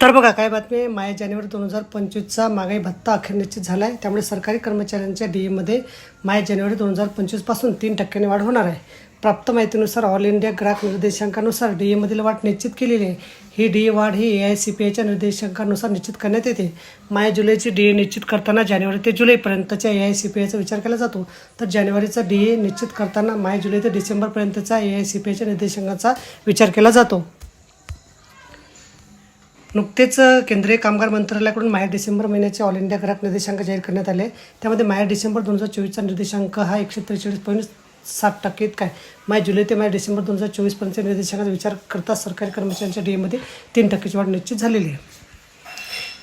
तर बघा काय बातमी आहे? माया जानेवारी दोन हजार पंचवीसचा महागाई भत्ता अखेर निश्चित झाला आहे त्यामुळे सरकारी कर्मचाऱ्यांच्या डी एमध्ये माया जानेवारी दोन हजार पंचवीसपासून तीन टक्क्यांनी वाढ होणार आहे. प्राप्त माहितीनुसार ऑल इंडिया ग्राहक निर्देशांकानुसार डी एमधील वाढ निश्चित केलेली आहे. ही डी ए वाढ ही ए आय सी पी आयच्या निर्देशांकानुसार निश्चित करण्यात येते. माया जुलैची डी ए निश्चित करताना जानेवारी ते जुलैपर्यंतच्या ए आय सी पी आयचा विचार केला जातो. तर जानेवारीचा डी ए निश्चित करताना माय जुलै ते डिसेंबरपर्यंतचा ए आय सी पी आयच्या निर्देशांकाचा विचार केला जातो. नुकतेच केंद्रीय कामगार मंत्रालयाकडून माहे डिसेंबर महिन्याचे ऑल इंडिया ग्राहक निर्देशांक जाहीर करण्यात आले. त्यामध्ये माया डिसेंबर दोन हजार चोवीसचा निर्देशांक हा एकशे त्रेचाळीस पॉईंट सात टक्के इतका आहे. माय जुलै ते माय डिसेंबर दोन हजार चोवीसपर्यंत निर्देशांकाचा विचार करता सरकारी कर्मचाऱ्यांच्या डीएमध्ये तीन टक्क्याची वाढ निश्चित झालेली आहे.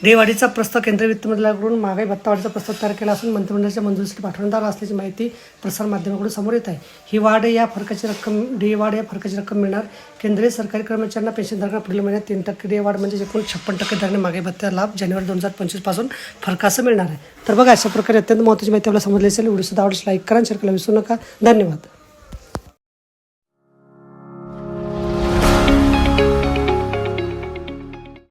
देवाढीचा प्रस्ताव केंद्रीय वित्त मंडळाकडून महागाई भत्तावाडीचा प्रस्ताव तयार केला असून मंत्रिमंडळाच्या मंजुरीसाठी पाठवण्यात आला असल्याची माहिती प्रसारमाध्यमाकडून समोर येत आहे. ही वाढ या फरकाची रक्कम डी वाढ या फरकाची रक्कम मिळणार. केंद्रीय सरकारी कर्मचाऱ्यांना पेन्शनधारकांना पुढील महिन्यात तीन टक्के डी वाढ म्हणजे एकूण छप्पन टक्के दराने महागाई भत्ता लाभ जानेवारी दोन हजार पंचवीसपासून फरकासं मिळणार आहे. तर बघा अशा प्रकारे अत्यंत महत्त्वाची माहिती आपल्याला समजली असेल. व्हिडिओ सुद्धा आवडल्यास लाईक करा शेअर करायला विसरू नका. धन्यवाद.